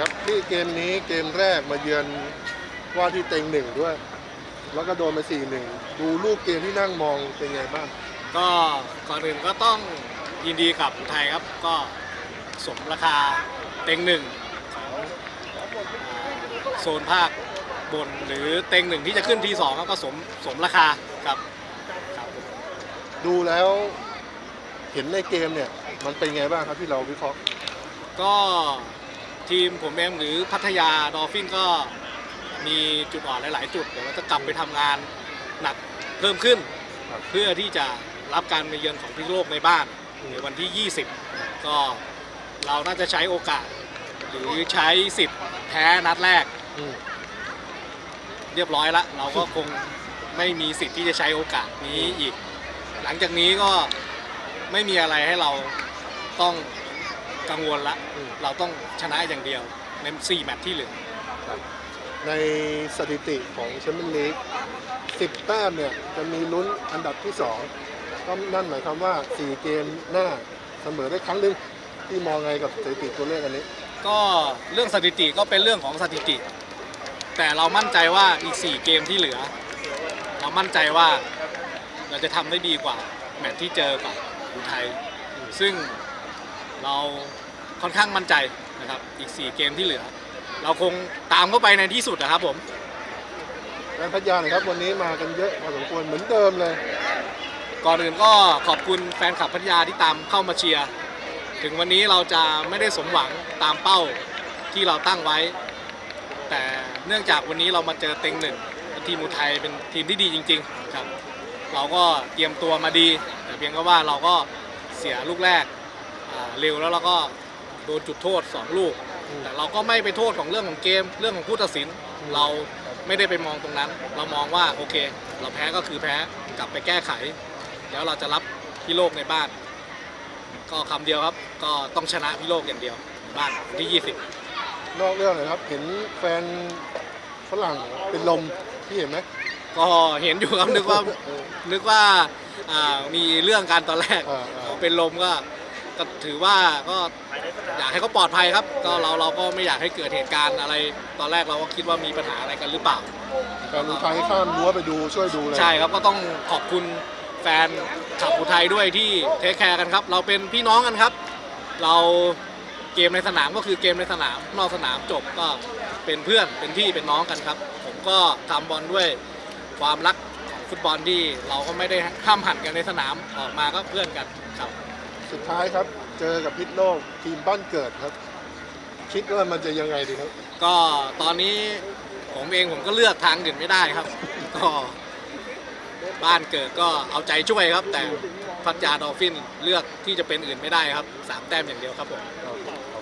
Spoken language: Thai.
ครับที่เกมนี้เกมแรกมาเยือนว่าที่เต็งหนึ่งด้วย แล้วก็โดนไปสี่หนึ่งดูลูกเกมที่นั่งมองเป็นไงบ้าง ก็ก่อนอื่นก็ต้องยินดีกับไทยครับก็สมราคาเต็งหนึ่งของอ่าโซนภาคบนหรือเต็งหนึ่งที่จะขึ้นทีสองครับก็สมสมราคาครับครับผมดูแล้วเห็นในเกมเนี่ย มันเป็นไงบ้างครับที่เราวิเคราะห์ก็ ทีมผมเองหรือพัทยาดอลฟินก็มีจุดอ่อนหลาย ๆ จุด เดี๋ยวเราจะกลับไปทำงานหนักเพิ่มขึ้นเพื่อที่จะรับการมาเยือนของพิษณุโลกในบ้านในวันที่ 20 ก็เราน่าจะใช้โอกาส หรือใช้สิทธิ์แพ้นัดแรก อืม เรียบร้อยละเราก็คงไม่มีสิทธิ์ที่จะใช้โอกาสนี้อีก หลังจากนี้ก็ไม่มีอะไรให้เราต้อง กังวลละ อืม เราต้องชนะอย่างเดียวใน4แมตช์ที่เหลือ ในสถิติของแชมเปี้ยนลีก 10 แต้มเนี่ย จะมีลุ้นอันดับที่ 2 ก็นั่นหมายความว่า 4 เกมหน้าเสมอได้ครั้งหนึ่งที่มองไงกับสถิติตัวเลขอันนี้ ก็เรื่องสถิติก็เป็นเรื่องของสถิติ แต่เรามั่นใจว่าอีก 4 เกมที่เหลือ เรามั่นใจว่าเราจะทำได้ดีกว่า แมตช์ที่เจอกับอุทัยซึ่ง เราค่อนข้างมั่นใจนะครับ อีก 4 เกมที่เหลือ เราคงตามเข้าไปในที่สุดนะครับผมแฟนพัทยาหน่อยครับวันนี้มากันเยอะพอสมควรเหมือนเดิมเลย ก่อนอื่นก็ขอบคุณแฟนคลับพัทยาที่ตามเข้ามาเชียร์ถึงวันนี้เราจะไม่ได้สมหวังตามเป้าที่เราตั้งไว้ แต่เนื่องจากวันนี้เรามาเจอเต็งหนึ่งทีมอุทัยเป็นทีมที่ดีจริง ๆ ครับ เราก็เตรียมตัวมาดี แต่เพียงก็ว่าเราก็เสียลูกแรกอ่า เร็วแล้วเราก็โดนจุดโทษ 2 ลูก แต่เราก็ไม่ไปโทษของเรื่องของเกม เรื่องของผู้ตัดสิน เราไม่ได้ไปมองตรงนั้น เรามองว่าโอเค เราแพ้ก็คือแพ้กลับไปแก้ไข แล้วเราจะรับพี่โลกในบ้าน ก็คำเดียวครับ ก็ต้องชนะพี่โลกอย่างเดียว บ้านวันที่20นอกเรื่องเลยครับ เห็นแฟนฝรั่งเป็นลมที่เห็นไหมก็เห็นอยู่ครับนึกว่า เออ นึกว่าอ่ามีเรื่องการตอนแรกอ่าอ่า เป็นลมก็ ก็ถือว่าก็อยากให้เขาปลอดภัยครับ ก็เราเราก็ไม่อยากให้เกิดเหตุการณ์อะไร ตอนแรกเราก็คิดว่ามีปัญหาอะไรกันหรือเปล่าแฟนอุทัยข้ามรั้วไปดูช่วยดูเลย ใช่ครับก็ต้องขอบคุณแฟนขับอุทัยด้วยที่เทคแคร์กันครับ เราเป็นพี่น้องกันครับ เราเกมในสนามก็คือเกมในสนาม นอกสนามจบก็เป็นเพื่อนเป็นพี่เป็นน้องกันครับ ผมก็ทำบอลด้วยความรักของฟุตบอลที่เราก็ไม่ได้ห้ามหันกันในสนามออกมาก็เพื่อนกันครับ สุดท้ายครับ เจอกับพิษโลกทีมบ้านเกิดครับ คิดว่ามันจะยังไงดีครับ ก็ตอนนี้ผมเองผมก็เลือกทางอื่นไม่ได้ครับ ก็บ้านเกิดก็เอาใจช่วยครับ แต่พัทยาดอลฟินเลือกที่จะเป็นอื่นไม่ได้ครับสามแต้มอย่างเดียวครับผมครับ